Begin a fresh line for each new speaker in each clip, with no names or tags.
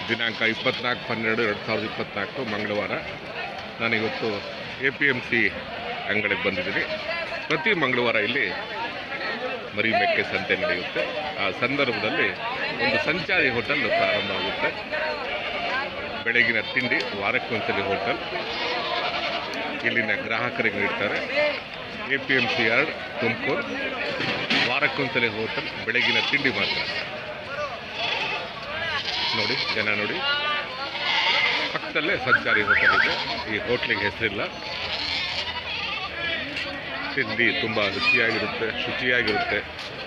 ದಿನಾಂಕ ಇಪ್ಪತ್ನಾಲ್ಕು, ಹನ್ನೆರಡು, ಎರಡು ಸಾವಿರದ ಇಪ್ಪತ್ನಾಲ್ಕು, ಮಂಗಳವಾರ. ನಾನಿವತ್ತು ಎ ಪಿ ಎಂ ಸಿ ಅಂಗಡಿಗೆ ಬಂದಿದ್ದೀನಿ. ಪ್ರತಿ ಮಂಗಳವಾರ ಇಲ್ಲಿ ಮರಿ ಮೆಕ್ಕೆ ಸಂತೆ ನಡೆಯುತ್ತೆ. ಆ ಸಂದರ್ಭದಲ್ಲಿ ಒಂದು ಸಂಚಾರಿ ಹೋಟೆಲ್ ಪ್ರಾರಂಭ ಆಗುತ್ತೆ ಬೆಳಗಿನ ತಿಂಡಿ ವಾರಕ್ಕೊಂದ್ಸಲಿ ಹೋಟೆಲ್. ಇಲ್ಲಿನ ಗ್ರಾಹಕರಿಗೆ ನೀಡ್ತಾರೆ. A P M C yard Tumakuru ವಾರಕ್ಕೊಂದ್ಸಲಿ hotel, ಬೆಳಗಿನ ತಿಂಡಿ ಮಾತ್ರ. ನೋಡಿ, ಜನ ನೋಡಿ. ಪಕ್ಕದಲ್ಲೇ ಸಂಚಾರಿ ಹೋಟೆಲ್ ಇದೆ. ಈ ಹೋಟ್ಲಿಗೆ ಹೆಸರಿಲ್ಲ. ತಿಂಡಿ ತುಂಬ ರುಚಿಯಾಗಿರುತ್ತೆ, ಶುಚಿಯಾಗಿರುತ್ತೆ,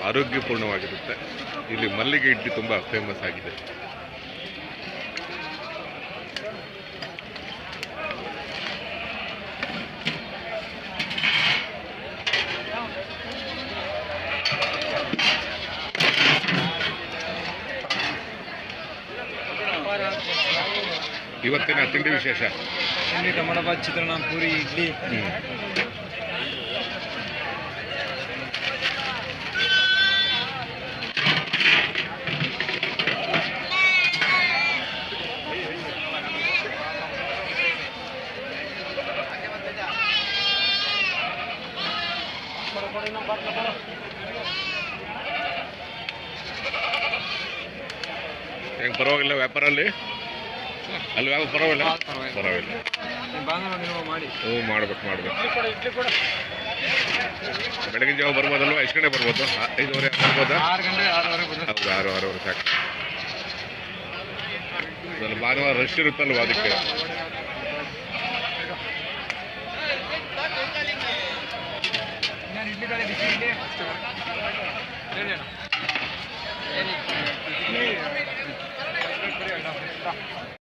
ಆರೋಗ್ಯಪೂರ್ಣವಾಗಿರುತ್ತೆ. ಇಲ್ಲಿ ಮಲ್ಲಿಗೆ ಇಡ್ಲಿ ತುಂಬ ಫೇಮಸ್ ಆಗಿದೆ. ಇವತ್ತಿನ ತಿಂಡಿ ವಿಶೇಷ?
ತಿಂಡಿ ಟೊಮೊಟೊ ಬಾತ್ ಚಿತ್ರಾನ್ನ ಪೂರಿ ಇಡ್ಲಿ.
ಹೆಂಗೆ ಪರವಾಗಿಲ್ಲ ವ್ಯಾಪಾರ ಅಲ್ಲಿ ಯಾವ ಪರವಾಗಿಲ್ಲ? ಪರವಾಗಿಲ್ಲ. ಹ್ಞೂ ಮಾಡ್ಬೇಕು ಮಾಡ್ಬೇಕು. ಬೆಳಗಿನ ಜಾವ ಬರ್ಬೋದಲ್ವ? ಎಷ್ಟು ಗಂಟೆ ಬರ್ಬೋದು. ಐದುವರೆ ಬರ್ಬೋದಾ. ಹೌದು ಆರು ಆರೂವರೆ ಸಾಕು. ಅಲ್ಲಿ ಭಾನುವಾರ ರಶ್ ಇರುತ್ತಲ್ವ ಅದಕ್ಕೆ?
ಇಡ್ಲಿ